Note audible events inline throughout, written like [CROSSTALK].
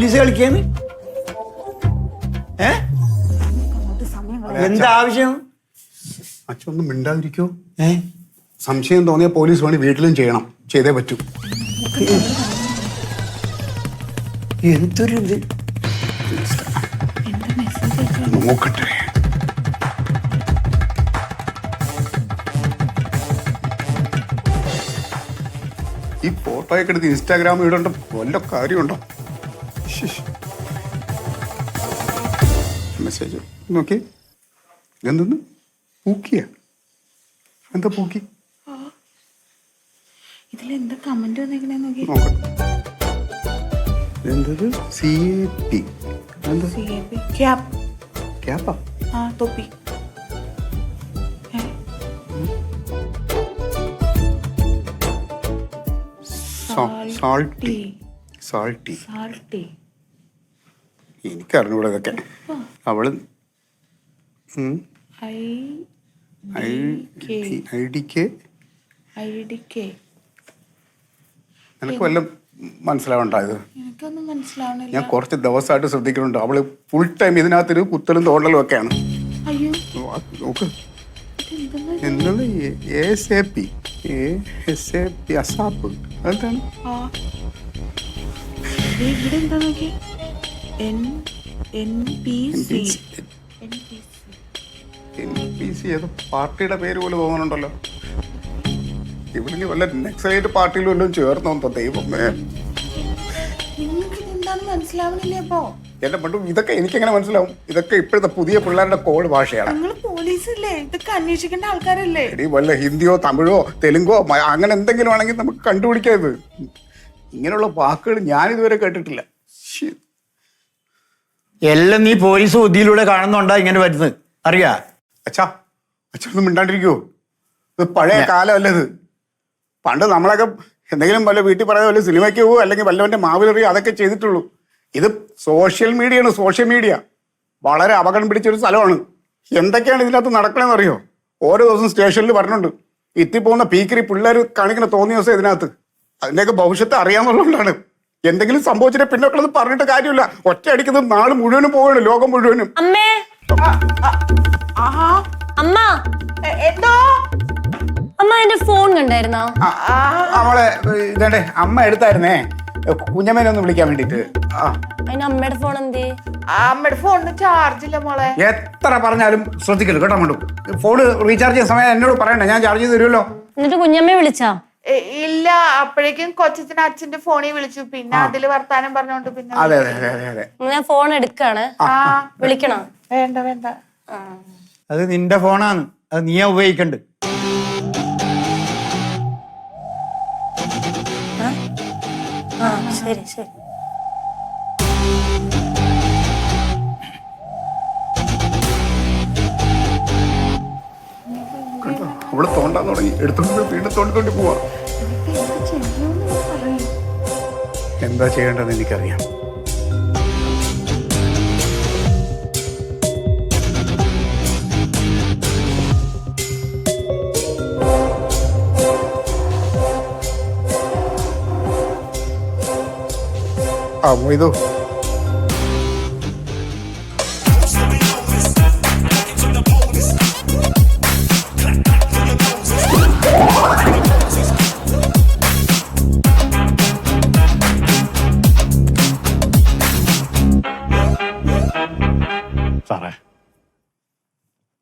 Police കളിക്കാന്ന്? ഏ? എന്താ ആവശ്യം? അച്ഛൻ ഒന്ന് മിണ്ടാതിരിക്കോ. ഏ? സംശയം തോന്നിയ പോലീസ് പണി വീട്ടിലും ചെയ്യണം. ചെയ്തേ പറ്റൂ. എന്തൊരു ഇത്? നോക്കട്ടെ. ഈ ഫോട്ടോയൊക്കെ എടുത്ത് ഇൻസ്റ്റാഗ്രാമിൽ ഇടണ്ട വല്ല കാര്യമുണ്ടോ? [LAUGHS] മെസ്സേജ് നോക്കി. എന്തെന്ന്? പൂക്കിയ. എന്താ പൂക്കി? ഇതിലെന്താ കമന്റ് വന്നേക്കണേ നോക്കി. എന്തത് സി എ പി എന്താ? സി എ പി ക്യാപ് ക്യാപ്പാ ആ? തൊപ്പി. സാൾട്ടി സാൾട്ടി സാൾട്ടി എനിക്കറിഞ്ഞൂടെ ഇതൊക്കെ. അവൾ ഐ ഡി കെ. നിനക്ക് വല്ല മനസ്സിലാവണ്ടായത് ഞാൻ കുറച്ച് ദിവസമായിട്ട് ശ്രദ്ധിക്കുന്നുണ്ട്. അവൾ ഫുൾ ടൈം ഇതിനകത്തൊരു കുത്തലും തോണ്ടലും ഒക്കെയാണ്. അയ്യോ. ആ, നോക്ക്. ഇതെന്തെന്ന് എന്താണ് S A P S A P ASAP. അതെന്താണ്? N N P C N P C ഏതോ പാർട്ടിയുടെ പേര് പോലെ തോന്നുന്നുണ്ടല്ലോ. ഇവിടെ വല്ല നെക്സലൈറ്റ് പാർട്ടിയിൽ വല്ലതും ചേർന്നോ ദൈവമേ. മനസ്സിലാവണില്ലേ അപ്പോ എന്റെ പണ്ടും ഇതൊക്കെ എനിക്ക് എങ്ങനെ മനസ്സിലാവും. ഇതൊക്കെ ഇപ്പോഴത്തെ പുതിയ പിള്ളേരുടെ കോഡ് ഭാഷയാണ്. നിങ്ങൾ പോലീസല്ലേ? ഇതൊക്കെ അന്വേഷിക്കേണ്ട ആൾക്കാരല്ലേ? എടി വല്ല ഹിന്ദിയോ തമിഴോ തെലുങ്കോ അങ്ങനെ എന്തെങ്കിലും ആണെങ്കിൽ നമുക്ക് കണ്ടുപിടിക്കാം ഇത്. ഇങ്ങനെയുള്ള വാക്കുകൾ ഞാൻ ഇതുവരെ കേട്ടിട്ടില്ല. എല്ലാം നീ പോലീസ് ബുദ്ധിയിലൂടെ കാണുന്നുണ്ടാ ഇങ്ങനെ വരുന്നത്. അറിയാ? അച്ഛാ അച്ഛൻ ഒന്നും മിണ്ടാണ്ടിരിക്കുവോ ഇത് പഴയ കാലമല്ല ഇത്? പണ്ട് നമ്മളൊക്കെ എന്തെങ്കിലും വല്ല വീട്ടിൽ പറയാതെ വല്ല സിനിമയ്ക്ക് പോവോ അല്ലെങ്കിൽ വല്ലവന്റെ മാവിലെറിയോ അതൊക്കെ ചെയ്തിട്ടുള്ളൂ. ഇത് സോഷ്യൽ മീഡിയയാണ് സോഷ്യൽ മീഡിയ. വളരെ അപകടം പിടിച്ചൊരു സ്ഥലമാണ്. എന്തൊക്കെയാണ് ഇതിനകത്ത് നടക്കണമെന്ന് അറിയോ? ഓരോ ദിവസം സ്റ്റേഷനിൽ പറഞ്ഞിട്ടുണ്ട് ഇത്തിപ്പോകുന്ന പീക്കിരി പിള്ളേർ കാണിക്കുന്ന തോന്നിയ ദിവസം ഇതിനകത്ത്. അതിന്റെയൊക്കെ ഭവിഷ്യത്ത് അറിയാമെന്നുള്ളതുകൊണ്ടാണ് എന്തെങ്കിലും സംഭവിച്ചിട്ട് പിന്നോട്ടുള്ളത് പറഞ്ഞിട്ട് കാര്യമില്ല. ഒറ്റ അടിക്കുന്നത് നാൾ മുഴുവനും പോവുകയാണ് ലോകം മുഴുവനും. അമ്മേ. ആഹാ. അമ്മ. എന്തോ? അമ്മ എന്റെ ഫോൺ കണ്ടായിരുന്നോ? അവളെ ഇതേ അമ്മ എടുത്തായിരുന്നേ. കുഞ്ഞമ്മേനെ ഒന്ന് വിളിക്കാൻ വേണ്ടിട്ട് അമ്മയുടെ ഫോൺ എന്തേ? അമ്മയുടെ ഫോണിന് ചാർജ് ഇല്ല മോളെ. എത്ര പറഞ്ഞാലും ശ്രദ്ധിക്കരുത് കേട്ടോ അങ്ങോട്ട് ഫോൺ റീചാർജ് ചെയ്യുന്ന സമയം എന്നോട് പറയണ്ട ഞാൻ ചാർജ് ചെയ്ത് തരുമല്ലോ. എന്നിട്ട് കുഞ്ഞമ്മയെ വിളിച്ചാ? ഇല്ല അപ്പോഴേക്കും കൊച്ചത്തിന് അച്ഛന്റെ ഫോണിൽ വിളിച്ചു. പിന്നെ അതിൽ വർത്താനം പറഞ്ഞോണ്ട് പിന്നെ അതെ അതെ അതെ അതെ അതെ. ഞാൻ ഫോൺ എടുക്കാണ്. ആ. വിളിക്കണോ? വേണ്ട വേണ്ട. അത് നിന്റെ ഫോണാണ്. അത് നീയാ ഉപയോഗിക്കണ്ട്. ആ ശരി ശരി. അവൾ തോണ്ടാൻ തുടങ്ങി. എടുത്തോണ്ട് വീണ്ടും തോണ്ടി തോണ്ടി പോവാ. എന്താ ചെയ്യേണ്ടതെന്ന് എനിക്കറിയാം. ആ മൊയ്തു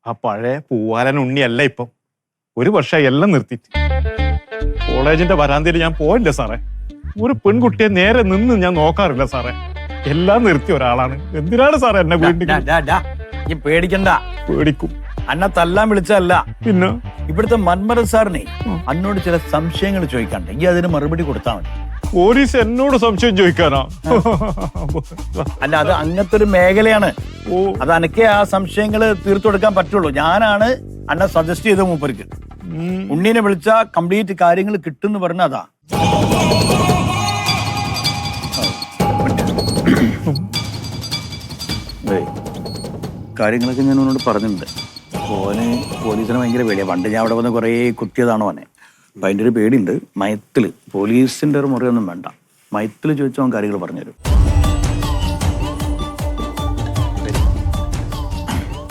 ആ പഴയ പൂവാലൻ ഉണ്ണിയല്ല ഇപ്പം. ഒരു വർഷം എല്ലാം നിർത്തിയിട്ട്. കോളേജിന്റെ വരാന്തയിൽ ഞാൻ പോയില്ല സാറേ. ഒരു പെൺകുട്ടിയെ നേരെ നിന്ന് ഞാൻ നോക്കാറില്ല സാറേ. എല്ലാം നിർത്തിയ ഒരാളാണ്. എന്തിനാണ് സാറേ എന്നെ വീണ്ടും പേടിക്കണ്ട. പേടിക്കും. അന്ന തല്ലാൻ വിളിച്ചല്ല പിന്നെ? ഇവിടുത്തെ മന്മരൻ സാറിനെ അന്നോട് ചില സംശയങ്ങൾ ചോദിക്കാണ്ട് ഈ അതിന് മറുപടി കൊടുത്താൽ മതി. പോലീസ് എന്നോട് സംശയം ചോദിക്കാനാ. അല്ല അത് അങ്ങനത്തെ ഒരു മേഖലയാണ്. ഓ. അത് അനക്കേ ആ സംശയങ്ങൾ തീർത്തു കൊടുക്കാൻ പറ്റുള്ളൂ. ഞാനാണ് അന്നെ സജസ്റ്റ് ചെയ്ത മൂപ്പർക്ക്. ഉണ്ണീനെ വിളിച്ച കംപ്ലീറ്റ് കാര്യങ്ങൾ കിട്ടും എന്ന് പറഞ്ഞ അതാ. കാര്യങ്ങളൊക്കെ ഞാൻ അവനോട് പറഞ്ഞിട്ടുണ്ട്. ഓന് പോലീസിനെ ഭയങ്കര പേടിയാ. പണ്ട് ഞാൻ അവിടെ വന്ന് കുറേ കുത്തിയതാണ് ഓനെ. അപ്പം അതിന്റെ ഒരു പേടിയുണ്ട്. മയത്തിൽ പോലീസിന്റെ ഒരു മുറിയൊന്നും വേണ്ട. മയത്തിൽ ചോദിച്ചാൽ അവൻ കാര്യങ്ങൾ പറഞ്ഞുതരും.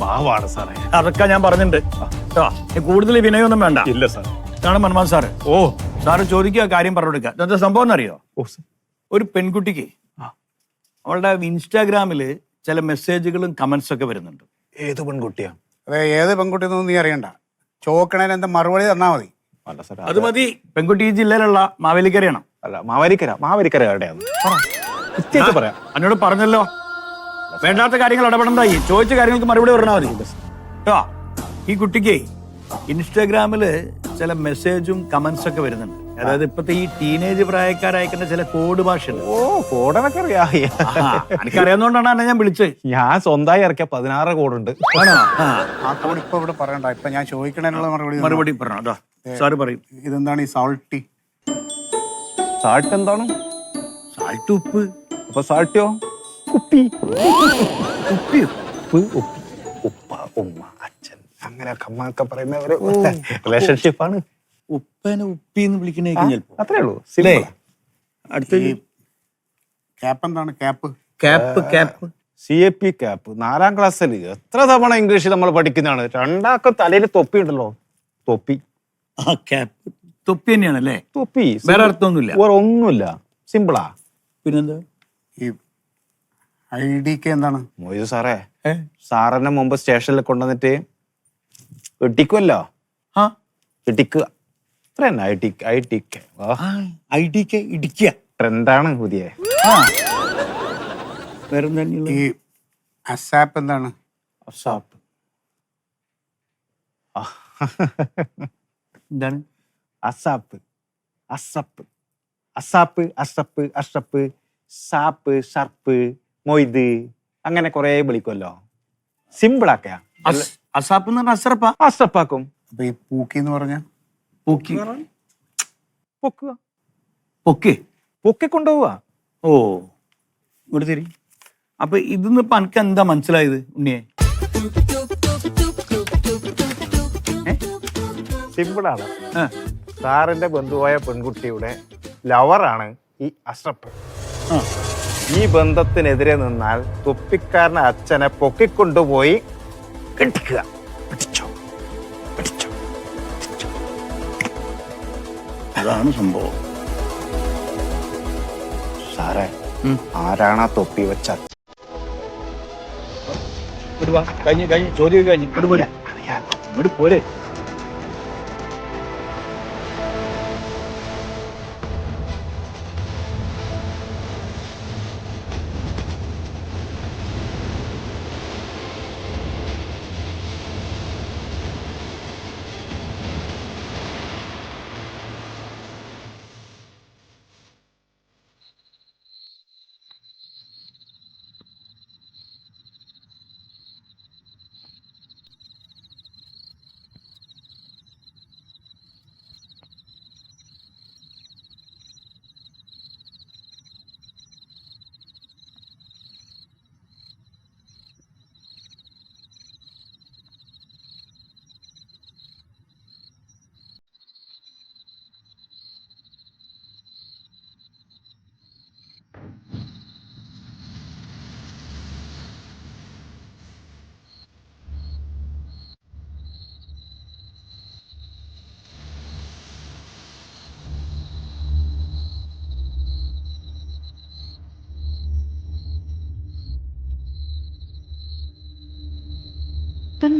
പാവാണ് സാറേ. അതൊക്കെ ഞാൻ പറഞ്ഞിട്ടുണ്ട്. കേട്ടോ ഇനി കൂടുതൽ വിനയൊന്നും വേണ്ട. ഇല്ല സാർ ഇതാണ് മന്മാൻ സാറ്. ഓ. സാറ് ചോദിക്കുക കാര്യം പറഞ്ഞു കൊടുക്കുക. എന്താ സംഭവം എന്നറിയോ? ഓ സർ. ഒരു പെൺകുട്ടിക്ക് അവളുടെ ഇൻസ്റ്റാഗ്രാമിൽ ചില മെസ്സേജുകളും കമന്റ്സ് ഒക്കെ വരുന്നുണ്ട്. ഏത് പെൺകുട്ടിയാ? അതെ ഏത് പെൺകുട്ടി നീ അറിയണ്ട. ചോക്കണേന് എന്താ മറുപടി തന്നാ മതി. അത് മതി. പെൺകുട്ടി ഈ ജില്ലയിലുള്ള മാവേലിക്കരയാണ്? അല്ല മാവേലിക്കര മാവേലിക്കര എവിടെയാണ് പറയാം. എന്നോട് പറഞ്ഞല്ലോ. വേണ്ടാത്ത കാര്യങ്ങൾ ഇടപെടണ്ടായി. ചോദിച്ച കാര്യങ്ങൾക്ക് മറുപടി പറഞ്ഞാൽ മതി. കേട്ടോ ഈ കുട്ടിക്ക് ഇൻസ്റ്റാഗ്രാമിൽ ചില മെസ്സേജും കമന്റ്സ് ഒക്കെ വരുന്നുണ്ട്. അതായത് ഇപ്പത്തെ ഈ ടീനേജ് പ്രായക്കാരയക്കുന്ന ചില കോഡ് ഭാഷയുണ്ട് ഓ കോടനൊക്കെ അറിയാം എനിക്കറിയാവുന്നതുകൊണ്ടാണ് ഞാൻ വിളിച്ചത്. ഞാൻ സ്വന്തമായി ഇറക്കിയ പതിനാറ് കോടുണ്ട് ആ, കോഡ് ഇപ്പൊ ഇവിടെ പറയണ്ട. ഇപ്പൊ ഞാൻ ചോദിക്കണേനുള്ള മറുപടി. മറുപടി പറഞ്ഞു സാറ് പറയും. ഇതെന്താണ് ഈ സാൾട്ടി സാൾട്ട് എന്താണ്? സാൾട്ട് ഉപ്പ്. അപ്പൊ സാൾട്ടിയോ കുപ്പി. കുപ്പി. ഉപ്പ് ഉപ്പി. ഉപ്പ ഉമ്മ അച്ഛൻ. അങ്ങനെ അമ്മ പറയുന്ന ഒരു റിലേഷൻഷിപ്പാണ് ഉപ്പനെ ഉപ്പി എന്ന് വിളിക്കണേക്കും ചിലപ്പോ. അത്രേ ഉള്ളൂ. സിമ്പിൾ. അടുത്ത ക്യാപ്പ് എന്താണ്? Cap cap cap C A P cap നാലാം ക്ലാസ്സിൽ എത്ര തവണ ഇംഗ്ലീഷ് നമ്മൾ പഠിക്കുന്നതാണ്? രണ്ടാക്കും തലയിൽ തൊപ്പി ഉണ്ടല്ലോ. തൊപ്പി. ആ ക്യാപ്പ് തൊപ്പി തന്നെയാണ് അല്ലേ? തൊപ്പി. വേറെ അർത്ഥമൊന്നുമില്ല. വേറെ ഒന്നുമില്ല. സിമ്പിളാ പിന്നെന്താ? ഈ ഐ ഡി കെ എന്താണ്? മൊയ്തു സാറേ? സാറിനെ മുമ്പ് സ്റ്റേഷനിൽ കൊണ്ടുവന്നിട്ട് ഇട്ടിക്കുമല്ലോ ആ. ഇടിക്കുക. അത്ര തന്നെ I T I T K I D K ഇടിക്കുക ട്രെൻഡാണ് പുതിയ? ഈ അസാപ്പ് എന്താണ്? അസാപ്പ്. എന്താണ്? അസാപ്പ്. അസപ്പ്. അസാപ്പ് അസപ്പ് അഷപ്പ് സാപ്പ് ഷർപ്പ് മൊയ്ത് അങ്ങനെ കുറെ വിളിക്കുമല്ലോ സിമ്പിൾ ആക്കയാ അസ്- അസാപ്പ് എന്ന് പറഞ്ഞ അസറപ്പ. അസപ്പാക്കും അപ്പൊ ഈ പൂക്കി എന്ന് പറഞ്ഞ പൊക്കി. പൊക്കുക. പൊക്കെ. പൊക്കി കൊണ്ടുപോവുക. ഓ. ഇവിടെ തരി. അപ്പൊ ഇതിന്ന് ഇപ്പൊ എനിക്ക് എന്താ മനസ്സിലായത് ഉണ്ണിയെ? സിമ്പിളാണ്. ആ, സാറിന്റെ ബന്ധുവായ പെൺകുട്ടിയുടെ ലവറാണ് ഈ അഷ്റഫ് ആ. ഈ ബന്ധത്തിനെതിരെ നിന്നാൽ തൊപ്പിക്കാരനെ അച്ഛനെ പൊക്കിക്കൊണ്ടുപോയി കെട്ടിക്കുക. പിടിച്ചോ പിടിച്ചോ അതാണ് സംഭവം. സാറേ ആരാണാ ആ തൊപ്പി വെച്ച കഴിഞ്ഞു കഴിഞ്ഞു കഴിഞ്ഞ് കഴിഞ്ഞ്. ചോദ്യം കഴിഞ്ഞ്. ഇങ്ങോട്ട് പോരെ. ഇങ്ങോട്ട് പോരെ.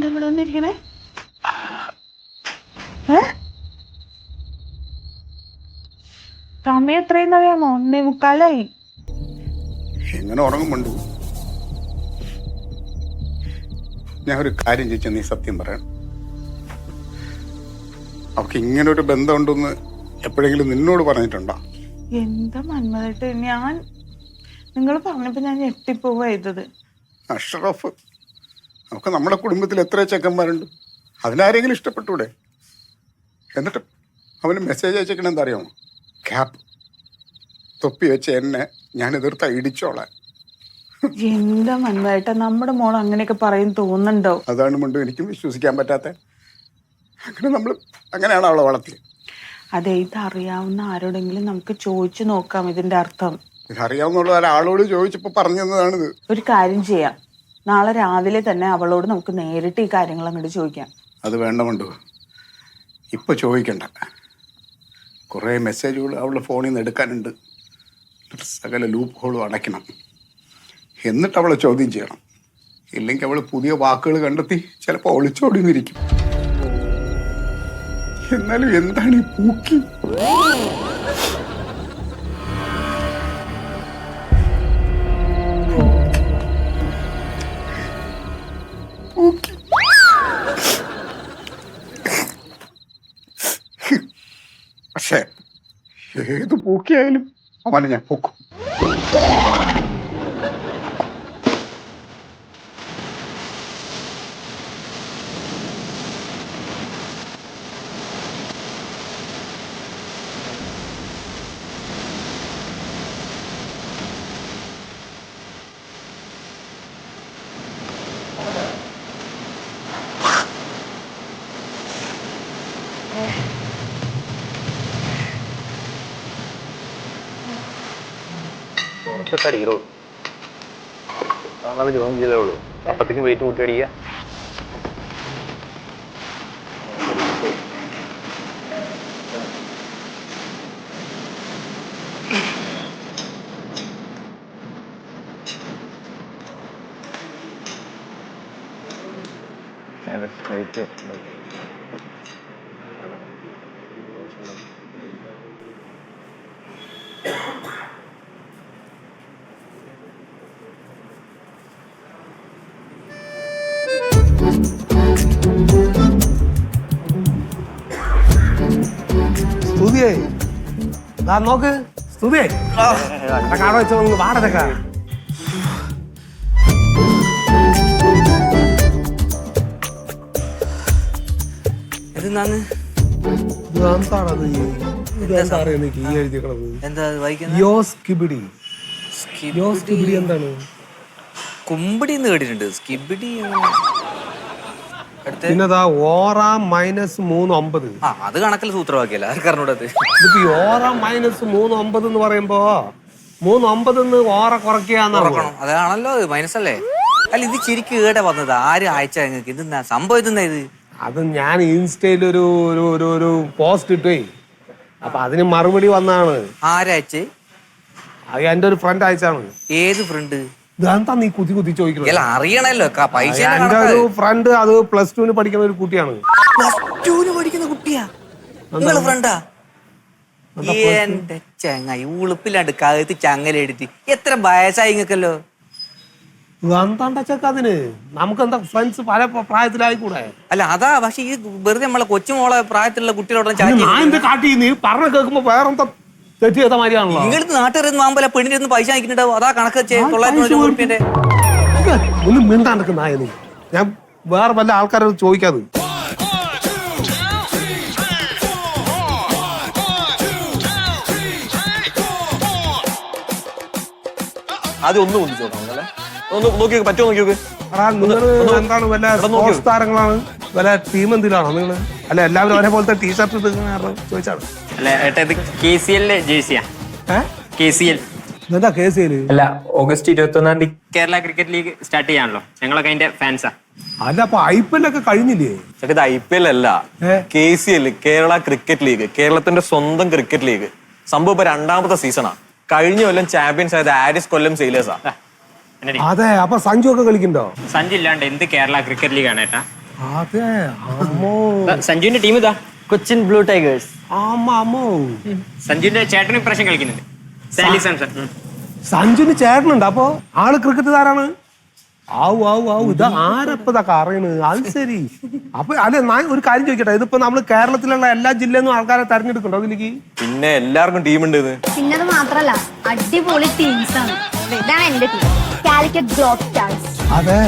ഇവിടെ വന്നിരിക്കണേ ഏ? സമയം എത്രയെന്ന് അറിയാമോ ഒന്നേ മുക്കാലായി. എങ്ങനെ ഉറങ്ങുമുണ്ട്? ഞാൻ ഒരു കാര്യം ചോദിച്ചാൽ നീ സത്യം പറയണം. അവർക്ക് ഇങ്ങനെ ഒരു ബന്ധമുണ്ടെന്ന് എപ്പോഴെങ്കിലും നിന്നോട് പറഞ്ഞിട്ടുണ്ടോ? എന്താ മന്മതായിട്ട് ഞാൻ നിങ്ങൾ പറഞ്ഞപ്പോ ഞാൻ ഞെട്ടിപ്പോവാ ചെയ്തത്. അഷ്റഫ്. നമുക്ക് നമ്മുടെ കുടുംബത്തിൽ എത്ര ചെക്കന്മാരുണ്ട്. അതിനാരെങ്കിലും ഇഷ്ടപ്പെട്ടൂടെ എന്നിട്ട് അവന് മെസ്സേജ് അയച്ചേക്കണ എന്താ അറിയാമോ ക്യാപ്പ് തൊപ്പി വെച്ച് എന്നെ ഞാൻ എതിർത്ത ഇടിച്ചോളാൻ. എന്താ നമ്മുടെ മോൾ അങ്ങനെയൊക്കെ പറയും തോന്നുന്നുണ്ടോ? അതാണ് മുണ്ടും എനിക്കും വിശ്വസിക്കാൻ പറ്റാത്ത. അങ്ങനെ നമ്മൾ അങ്ങനെയാണ് അവളെ വളർത്തി അതെ ഇതറിയാവുന്ന ആരോടെങ്കിലും നമുക്ക് ചോദിച്ചു നോക്കാം ഇതിന്റെ അർത്ഥം. ഇതറിയാവുന്നുള്ള ഒരാളോട് ചോദിച്ചപ്പോൾ പറഞ്ഞു തന്നതാണിത് ഒരു കാര്യം ചെയ്യാം. നാളെ രാവിലെ തന്നെ അവളോട് നമുക്ക് നേരിട്ട് ഈ കാര്യങ്ങൾ അങ്ങോട്ട് ചോദിക്കാം. അത് വേണ്ടമുണ്ട് ഇപ്പൊ ചോദിക്കണ്ട. കുറേ മെസ്സേജുകൾ അവളുടെ ഫോണിൽ നിന്ന് എടുക്കാനുണ്ട്. സകല ലൂപ്പ് ഹോളും അടയ്ക്കണം. എന്നിട്ട് അവളെ ചോദ്യം ചെയ്യണം. ഇല്ലെങ്കിൽ അവൾ പുതിയ വാക്കുകൾ കണ്ടെത്തി ചിലപ്പോൾ ഒളിച്ചോടിന്നിരിക്കും. എന്നാലും എന്താണ് ഈ പൂക്കി? ഏത് പൂക്കിയായാലും. അവനെ ഞാൻ പൊക്കും. അടിക്കണോ അതാണ് ജോയിൻ ചെയ്തേ ഉള്ളൂ. അപ്പത്തേക്കും വെയിറ്റ് കൂട്ടി അടിക്കുക ഈ എഴുതിക്കണത് എന്താ വായിക്കുന്നത്? യോസ് കിബിഡി യോസ് കിബിഡി എന്താണ്? കുമ്പിടി എന്ന് കേട്ടിട്ടുണ്ട്. സ്കിബിഡി പിന്നെതാ ഓറ മൈനസ് മൂന്ന് ഒമ്പത്. ആ അത് കണക്കിൽ സൂത്രവാക്യല്ല? ആർക്കറിഞ്ഞൂടത് ഇതിപ്പോ ഈ ഓറ മൈനസ് മൂന്ന് ഒമ്പത് എന്ന് പറയുമ്പോ മൂന്ന് ഒമ്പത് ഓറ കുറയ്ക്കാന്നാണ് തുറക്കണം അതാണല്ലോ മൈനസ് അല്ലേ അല്ല ഇത് ശരിക്കും ഏടെ വന്നത്. ആര് അയച്ച നിങ്ങൾക്ക് ഇത് സംഭവം? ഇതെന്നാ ഇത്? അത് ഞാൻ ഇൻസ്റ്റയിൽ ഒരു ഒരു ഒരു ഒരു പോസ്റ്റ് ഇട്ടേ. അപ്പൊ അതിന് മറുപടി വന്നാണ്. ആരയച്ച് അത് എന്റെ ഒരു ഫ്രണ്ട് അയച്ചാണ്. ഏത് ഫ്രണ്ട് ഇതെന്താ നീ കുതി കുതി ചോദിക്കുന്നത് അറിയണല്ലോ. ക- പൈസ എന്റെ ഒരു ഫ്രണ്ട് അത് പ്ലസ് ടുവിന് പഠിക്കുന്ന ഒരു കുട്ടിയാണ്. പ്ലസ് പഠിക്കുന്ന കുട്ടിയാ? നിങ്ങളെ ഫ്രണ്ടാ എന്റെ ചങ്ങായി ഉളുപ്പിലാണ്ട് കഴുത്ത് ചങ്ങലെടുത്ത് എത്ര വയസ്സായി നിങ്ങൾക്കല്ലോ എന്താണ്ട ചെക്ക അതിന്? നമുക്ക് എന്താ ഫ്രണ്ട്സ് പല പ്ര- പ്രായത്തിലായിക്കൂടെ? അല്ല അതാ പക്ഷെ ഈ വെറുതെ നമ്മളെ കൊച്ചുമോളെ പ്രായത്തിലുള്ള കുട്ടികളോട് ഇത് ഞാൻ എന്ത് കാട്ടി? നീ പറഞ്ഞ കേൾക്കുമ്പോ വേറെന്താ തെറ്റ് ചെയ്ത മാതിരിയാണല്ലോ. പെണ്ണിരുന്ന് പൈസ അതാ കണക്ക് തൊള്ളായിരത്തി റുപ്യന്റെ നീ. ഞാൻ വേറെ വല്ല ആൾക്കാരോട് ചോദിക്കാതെ. ആദ്യം ഒന്ന് കൊണ്ടിച്ചു നോക്കാം അല്ലേ? ഒന്ന് നോക്കി നോക്ക് പറ്റുമോ നോക്കി നോക്ക് എടാ നിങ്ങൾ എന്താണ് വല്ല താരങ്ങളാണ്? വല്ല ടീം എന്തിലാണോ നിങ്ങൾ അല്ല എല്ലാവരും ഒരേപോലത്തെ ടീഷർട്ട് ഇടുന്ന ചോദിച്ചാണ്. അല്ല ഏട്ടാ ഇത് കെ സി ജേഴ്സിയാ? കെ സി എൽ എന്താ അല്ല ഓഗസ്റ്റ് ഇരുപത്തി ഒന്നാം തീയതി കേരള ക്രിക്കറ്റ് ലീഗ് സ്റ്റാർട്ട് ചെയ്യാണല്ലോ. ഞങ്ങളൊക്കെ അതിന്റെ ഫാൻസാ. അല്ല അപ്പൊ ഐ പി എൽ ഒക്കെ കഴിഞ്ഞില്ലേ? ഇത് ഐ പി എൽ അല്ല. K C L Kerala cricket league കേരളത്തിന്റെ സ്വന്തം ക്രിക്കറ്റ് ലീഗ്. സംഭവം ഇപ്പൊ രണ്ടാമത്തെ സീസണാ. കഴിഞ്ഞ കൊല്ലം ചാമ്പ്യൻസ് ആയത് ആരിസ് കൊല്ലം സെയിലേഴ്സാ അതെ അപ്പൊ സഞ്ജു ഒക്കെ കളിക്കണ്ടോ സഞ്ജു ഇല്ലാണ്ട് എന്ത് കേരള ക്രിക്കറ്റ് ലീഗ് ആണ് ഏട്ടാ? അതെ അമ്മോ. സഞ്ജുവിന്റെ ടീം ഇതാ. Cochin blue tigers. അമ്മ അമ്മോ. സഞ്ജുവിന്റെ ചേട്ടൻ ഇപ്രാവശ്യം കളിക്കുന്നുണ്ട്. സാലി സാംസൺ. സഞ്ജുവിന് സഞ്ജുന് ചേട്ടനുണ്ട്. അപ്പൊ ആൾ ക്രിക്കറ്റ് താരാണ് ആവു ആവു ആവു ഇത് ആരപ്പതൊക്കെ അറിയണ് അത് ശരി. അപ്പൊ അല്ലെ ഞാൻ ഒരു കാര്യം ചോദിക്കട്ടെ? ഇതിപ്പോ നമ്മൾ കേരളത്തിലുള്ള എല്ലാ ജില്ലയിൽ നിന്നും ആൾക്കാരെ തെരഞ്ഞെടുക്കണ്ടോ അതിലേക്ക് പിന്നെ എല്ലാവർക്കും ടീമുണ്ട് ഇത്. പിന്നെ അത് മാത്രല്ല അടിപൊളി ടീംസ് ആണ്. ഇതാണ് എന്റെ ടീം കാലിക്കറ്റ് ഗ്ലോബ് സ്റ്റാർസ് അതെ.